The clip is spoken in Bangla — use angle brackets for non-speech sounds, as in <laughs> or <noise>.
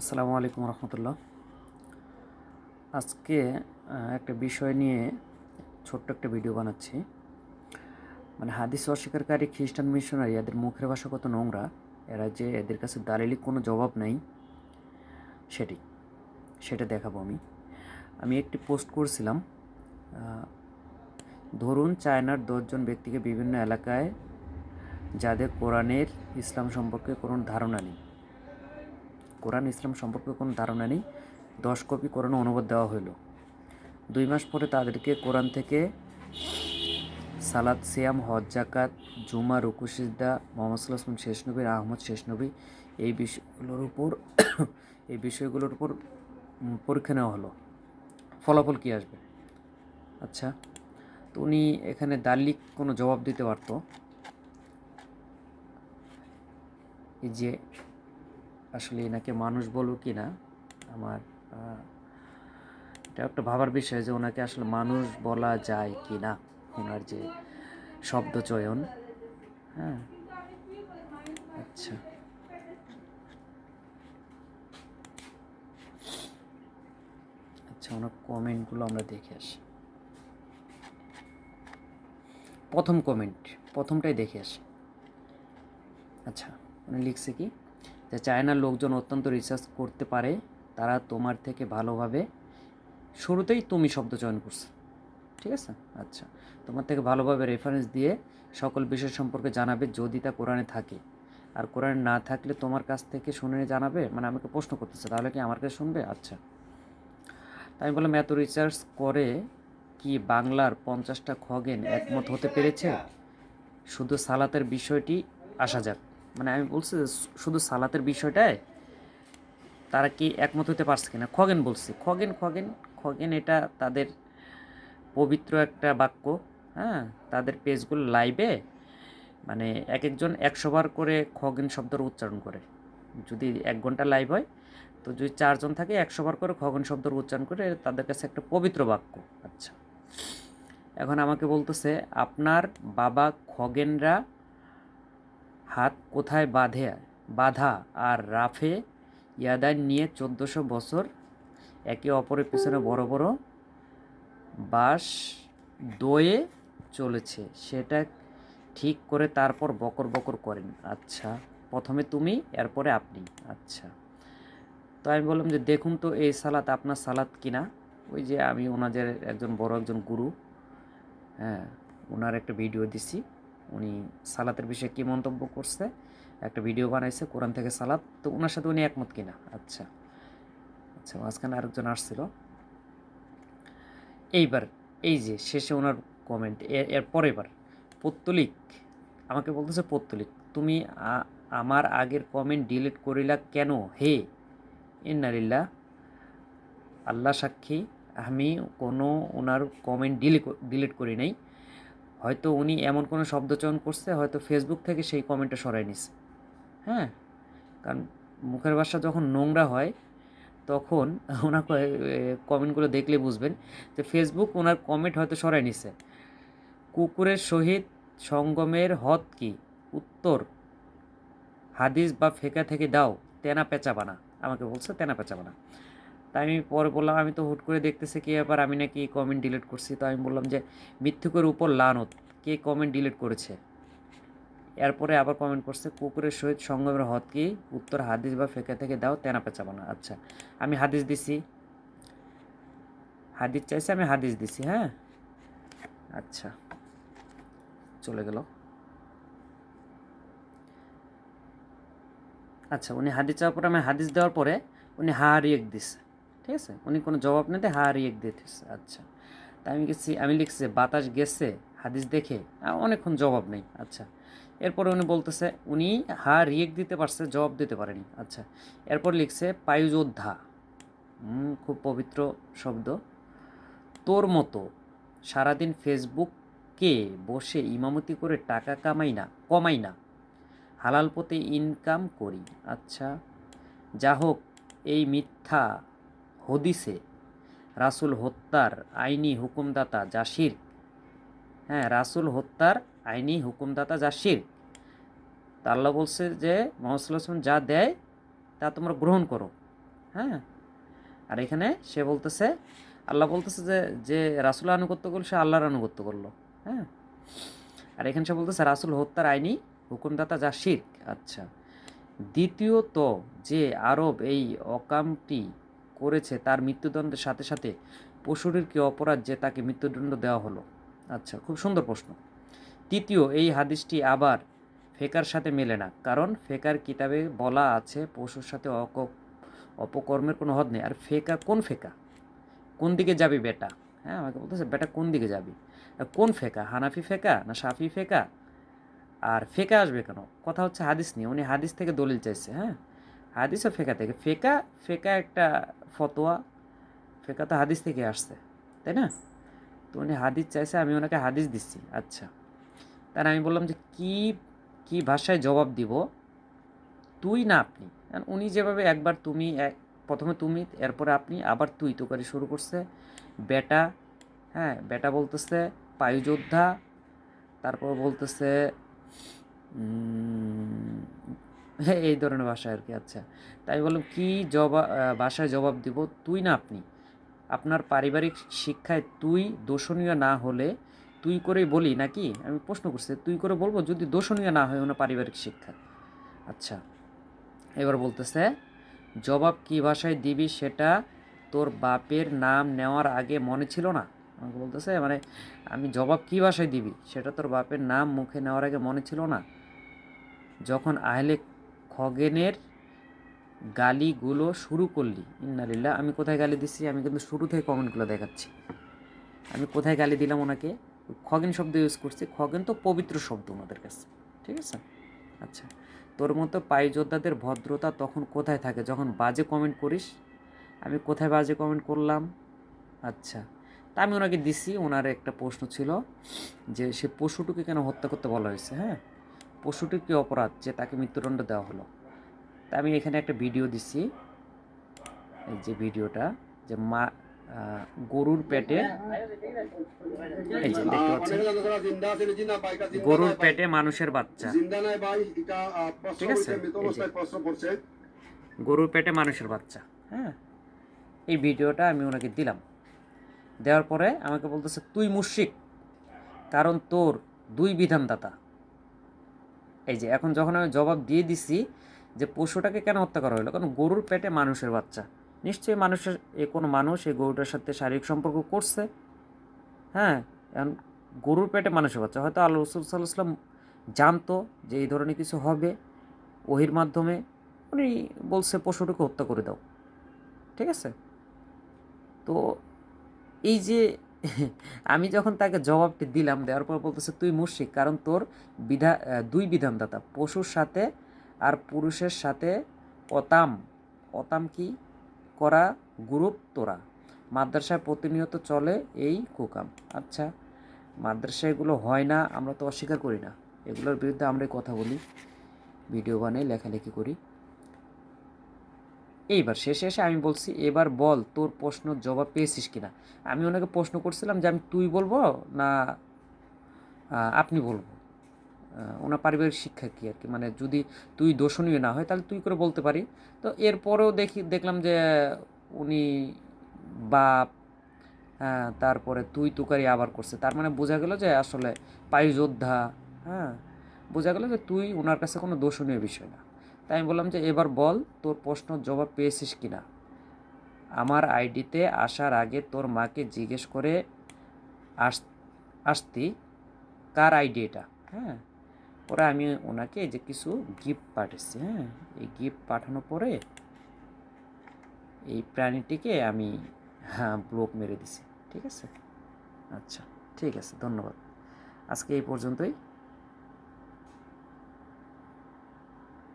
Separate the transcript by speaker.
Speaker 1: আসসালামু আলাইকুম রহমতুল্লাহ। আজকে একটা বিষয় নিয়ে ছোট্ট একটা ভিডিও বানাচ্ছি। মানে হাদিস অস্বীকারী খ্রিস্টান মিশনারি এদের মুখের ভাষা কত নোংরা, এরা যে এদের কাছে দালিলিক কোনো জবাব নাই, সেটি, সেটা দেখাবো আমি। আমি একটি পোস্ট করছিলাম ধরুন চায়নার দশজন ব্যক্তিকে বিভিন্ন এলাকায় যাদের কোরআনের ইসলাম সম্পর্কে কোনো ধারণা নেই কোরআন ইসলাম সম্পর্কে কোনো ধারণা নেই। দশ কপি কোরআন অনুবাদ দেওয়া হলো দুই মাস পরে তাদেরকে কোরআন থেকে সালাদ সিয়াম, হজ জাকাত জুমা রুকুসিদ্দা মোহাম্মদ সাল্লাহ শেষ নবী, আহমদ শেষ নবী এই বিষয়গুলোর উপর <coughs> এই বিষয়গুলোর উপর পরীক্ষা নেওয়া হলো। ফলাফল কী আসবে? আচ্ছা তো উনি এখানে দালিক কোনো জবাব দিতে পারতো। যে আসলে এনাকে মানুষ বলব কি না আমার এটা একটা ভাবার বিষয় যে ওনাকে আসলে মানুষ বলা যায় কি না ওনার যে শব্দ চয়ন। হ্যাঁ? আচ্ছা। আচ্ছা ওনার কমেন্টগুলো আমরা দেখে আসি। প্রথম কমেন্ট, প্রথমটাই দেখে আসি। আচ্ছা উনি লিখছে কি? যে চায়নার লোকজন অত্যন্ত রিসার্চ করতে পারে, তারা তোমার থেকে ভালোভাবে, শুরুতেই তুমি শব্দ চয়ন করছে, ঠিক আছে? আচ্ছা তোমার থেকে ভালোভাবে রেফারেন্স দিয়ে সকল বিষয় সম্পর্কে জানাবে যদি তা কোরআনে থাকে। আর কোরআনে না থাকলে তোমার কাছ থেকে শুনে জানাবে? মানে আমাকে প্রশ্ন করতেছে, তাহলে কি আমার কাছে শুনবে? আচ্ছা। তাই আমি বললাম, এত রিসার্চ করে কি বাংলার পঞ্চাশটা খগেন একমত হতে পেরেছে? শুধু সালাতের বিষয়টি আসা যাক। মানে আমি বলছি শুধু সালাতের বিষয়টায় তারা কি একমত হতে পারছে কিনা? খগেন বলছি। খগেন খগেন খগেন এটা তাদের পবিত্র একটা বাক্য হ্যাঁ? তাদের পেজগুলো লাইভে মানে এক একজন একশো বার করে খগেন শব্দের উচ্চারণ করে। যদি এক ঘণ্টা লাইভ হয়, তো যদি চারজন থাকে, একশো বার করে খগেন শব্দের উচ্চারণ করে তাদের কাছে একটা পবিত্র বাক্য। আচ্ছা। এখন আমাকে বলতেছে, আপনার বাবা খগেনরা হাত কোথায় বাঁধে, বাঁধা আর রাফে? ইয়াদান নিয়ে চোদ্দোশো বছর একে অপরের পিছনে বড় বড় বাস দয়ে চলেছে। সেটা ঠিক করে তারপর বকর বকর করেন। আচ্ছা প্রথমে তুমি, এরপরে আপনি। আচ্ছা তো আমি বললাম যে দেখুন তো এই সালাত আপনার সালাত কিনা? ওই যে আমি ওনাদের একজন বড় একজন গুরু হ্যাঁ ওনার একটা ভিডিও দিছি। উনি সালাতের বিষয়ে কী মন্তব্য করছে? একটা ভিডিও বানাইছে, কোরআন থেকে সালাত। তো ওনার সাথে উনি একমত কিনা? আচ্ছা। আচ্ছা মাঝখানে আরেকজন আসছিল। এইবার, এই যে শেষে ওনার কমেন্ট এর এর পরের বার, পত্তলিক, আমাকে বলতেছে পত্তলিক, তুমি আমার আগের কমেন্ট ডিলিট করিলা কেন? হে ইন্নালিল্লাহ আল্লাহ সাক্ষী, আমি কোনো ওনার কমেন্ট ডিলিট ডিলিট করি নাই। হয়তো উনি এমন কোনো শব্দ চয়ন করছে, হয়তো ফেসবুক থেকে সেই কমেন্টটা সরাই নিছে। হ্যাঁ? কারণ মুখের ভাষা যখন নোংরা হয়, তখন <laughs> ওনার কমেন্টগুলো দেখলে বুঝবেন যে ফেসবুক ওনার কমেন্ট হয়তো সরাই নিছে। কুকুরের সহিত সঙ্গমের হদ কি? উত্তর, হাদিস বা ফেকা থেকে দাও, তেনা পেঁচাবানা আমাকে বলছে তেনা পেঁচাবানা তাই আমি পরে বললাম, আমি তো হুট করে দেখতেছি কি ব্যাপার আমি নাকি কমেন্ট ডিলিট করছি। তো আমি বললাম যে, মিথ্যুকের উপর লানত, কে কমেন্ট ডিলিট করেছে? এরপরে আবার কমেন্ট করছে, কুকুরের সহিত সঙ্গমের হদ কি? উত্তর হাদিস বা ফেকা থেকে দাও, তেনা পেঁচাবানা আচ্ছা আমি হাদিস দিছি। হাদিস চাইছে, আমি হাদিস দিছি হ্যাঁ? আচ্ছা চলে গেল। আচ্ছা উনি হাদিস চাওয়ার পরে, আমি হাদিস দেওয়ার পরে, উনি হা রিয়েক দিছে। ঠিক আছে? উনি কোনো জবাব নিতে হা রিয়েক দিতেছে আচ্ছা। তাই আমি গেছি আমি লিখছি, বাতাস গেছে, হাদিস দেখে। অনেকক্ষণ জবাব নেই। আচ্ছা। এরপরে উনি বলতেছে, উনি হা রিয়েক দিতে পারছে, জবাব দিতে পারেনি। আচ্ছা। এরপর লিখছে, পায়ুযোদ্ধা। খুব পবিত্র শব্দ। তোর মতো সারাদিন ফেসবুককে বসে ইমামতি করে টাকা কামাই না, কমাই না। হালাল পথে ইনকাম করি। আচ্ছা। যা হোক, এই মিথ্যা হদিসে রাসুল হত্যার আইনি হুকুমদাতা জাসির হ্যাঁ রাসুল হত্যার আইনি হুকুমদাতা জাসির তা আল্লাহ বলছে যে, মোহাম্মদ যা দেয়, তা তোমরা গ্রহণ করো। হ্যাঁ? আর এখানে সে বলতেছে, আল্লাহ বলতেছে যে যে রাসুল আনুগত্য করল, সে আল্লাহর আনুগত্য করল। হ্যাঁ? আর এখানে সে বলতেছে, রাসুল হত্যার আইনি হুকুমদাতা যা আচ্ছা। দ্বিতীয়ত, যে আরব এই অকামটি করেছে তার মৃত্যুদণ্ডের সাথে সাথে পশুরের কি অপরাধ যে তাকে মৃত্যুদণ্ড দেওয়া হলো? আচ্ছা খুব সুন্দর প্রশ্ন। তৃতীয়, এই হাদিসটি আবার ফেকার সাথে মেলে না, কারণ ফেকার কিতাবে বলা আছে পশুর সাথে অক, অপকর্মের কোনো হদ নেই। আর ফেকা কোন ফেকা? কোন দিকে যাবি বেটা? হ্যাঁ আমাকে বলতেছে, বেটা, কোন দিকে যাবি? কোন ফেকা? হানাফি ফেকা না সাফি ফেকা? আর ফেকা আসবে কেন? কথা হচ্ছে হাদিস নিয়ে। উনি হাদিস থেকে দলিল চাইছে। হ্যাঁ? হাদিস ও ফেকা থেকে, ফেকা ফেকা একটা ফতোয়া, ফেকা তো হাদিস থেকে আসছে, তাই না? তো উনি হাদিস চাইছে, আমি ওনাকে হাদিস দিচ্ছি আচ্ছা। তার আমি বললাম যে কি কি ভাষায় জবাব দিব? তুই না আপনি। উনি যেভাবে একবার তুমি প্রথমে তুমি, এরপরে আপনি, আবার তুই তো করে শুরু করছে। বেটা হ্যাঁ বেটা বলতেছে পায়ুযোদ্ধা তারপর বলতেছে এই ধরনের ভাষা আর কি আচ্ছা। তাই বললাম, কি জবাব ভাষায় জবাব দিব? তুই না আপনি। আপনার পারিবারিক শিক্ষায় তুই দোষণীয় না হলে তুই করেই বলি, নাকি? আমি প্রশ্ন করছি, তুই করে বলব যদি দোষণীয় না হয় ওনার পারিবারিক শিক্ষা? আচ্ছা এবার বলতেছে, জবাব কি ভাষায় দিবি সেটা তোর বাপের নাম নেওয়ার আগে মনে ছিল না? আমাকে বলতেছে মানে আমি জবাব কি ভাষায় দিবি? সেটা তোর বাপের নাম মুখে নেওয়ার আগে মনে ছিল না? যখন আহলে খগেনের গালিগুলো শুরু করলি। ইন্নালিল্লাহ, আমি কোথায় গালি দিচ্ছি আমি কিন্তু শুরু থেকে কমেন্টগুলো দেখাচ্ছি। আমি কোথায় গালি দিলাম ওনাকে? খগেন শব্দ ইউজ করছি। খগেন তো পবিত্র শব্দ ওনাদের কাছে। ঠিক আছে? আচ্ছা তোর মতো পাই যোদ্ধাদের ভদ্রতা তখন কোথায় থাকে? যখন বাজে কমেন্ট করিস, আমি কোথায় বাজে কমেন্ট করলাম? আচ্ছা তা আমি ওনাকে দিছি। ওনার একটা প্রশ্ন ছিল যে, সে পশুটিকে কেন হত্যা করতে বলা হয়েছে হ্যাঁ? পশুটির কি অপরাধ যে তাকে মৃত্যুদণ্ড দেওয়া হলো? তা আমি এখানে একটা ভিডিও দিছি। এই যে ভিডিওটা, যে মা গরুর পেটে, এই যে দেখতে পাচ্ছেন? গরুর পেটে মানুষের বাচ্চা। ঠিক আছে? গরুর পেটে মানুষের বাচ্চা হ্যাঁ? এই ভিডিওটা আমি ওনাকে দিলাম। দেওয়ার পরে আমাকে বলতেছে, তুই মুশিক কারণ তোর দুই বিধানদাতা এই যে, এখন যখন আমি জবাব দিয়ে দিছি যে পশুটাকে কেন হত্যা করা হলো, কারণ গরুর পেটে মানুষের বাচ্চা। নিশ্চয়ই মানুষের, এ কোনো মানুষ এই গরুটার সাথে শারীরিক সম্পর্ক করছে। হ্যাঁ এখন গরুর পেটে মানুষের বাচ্চা। হয়তো আল্লাহ রসুল জানতো যে এই ধরনের কিছু হবে। ওহির মাধ্যমে উনি বলছে, পশুটাকে হত্যা করে দাও। ঠিক আছে? তো এই যে আমি যখন তাকে জবাবটি দিলাম, দেওয়ার পর বলতেছে, তুই মুশিক কারণ তোর বিধা দুই বিধানদাতা, পশুর সাথে আর পুরুষের সাথে অতাম অতাম কি করা গ্রুপ তোরা? মাদ্রাসায় প্রতিনিয়ত চলে এই কুকাম। আচ্ছা মাদ্রাসায় এগুলো হয় না, আমরা তো অস্বীকার করি না। এগুলোর বিরুদ্ধে আমরাই কথা বলি, ভিডিও বানাই লেখালেখি করি। এইবার শেষে এসে আমি বলছি, এবার বল, তোর প্রশ্ন জবাব পেয়েছিস কিনা? আমি ওনাকে প্রশ্ন করছিলাম যে, আমি তুই বলব না আপনি বলব? ওনার পারিবারিক শিক্ষা কী আর কি? মানে যদি তুই দোষণীয় না হয়, তাহলে তুই করে বলতে পারি। তো এরপরেও দেখি, দেখলাম যে উনি বাপ হ্যাঁ তারপরে তুই তুকারি আবার করছে। তার মানে বোঝা গেল যে আসলে পায়ু যোদ্ধা হ্যাঁ বোঝা গেল যে তুই ওনার কাছে কোনো দোষণীয় বিষয় না। তাই আমি বললাম যে, এবার বল, তোর প্রশ্ন জবাব পেয়েছিস কি না আমার আইডিতে আসার আগে তোর মাকে জিজ্ঞেস করে আস, আসতি, কার আইডি এটা? হ্যাঁ? পরে আমি ওনাকে যে কিছু গিফট পাঠিয়েছি হ্যাঁ? এই গিফট পাঠানোর পরে এই প্রাণীটিকে আমি হ্যাঁ ব্লক মেরে দিছি। ঠিক আছে? আচ্ছা ঠিক আছে, ধন্যবাদ। আজকে এই পর্যন্তই।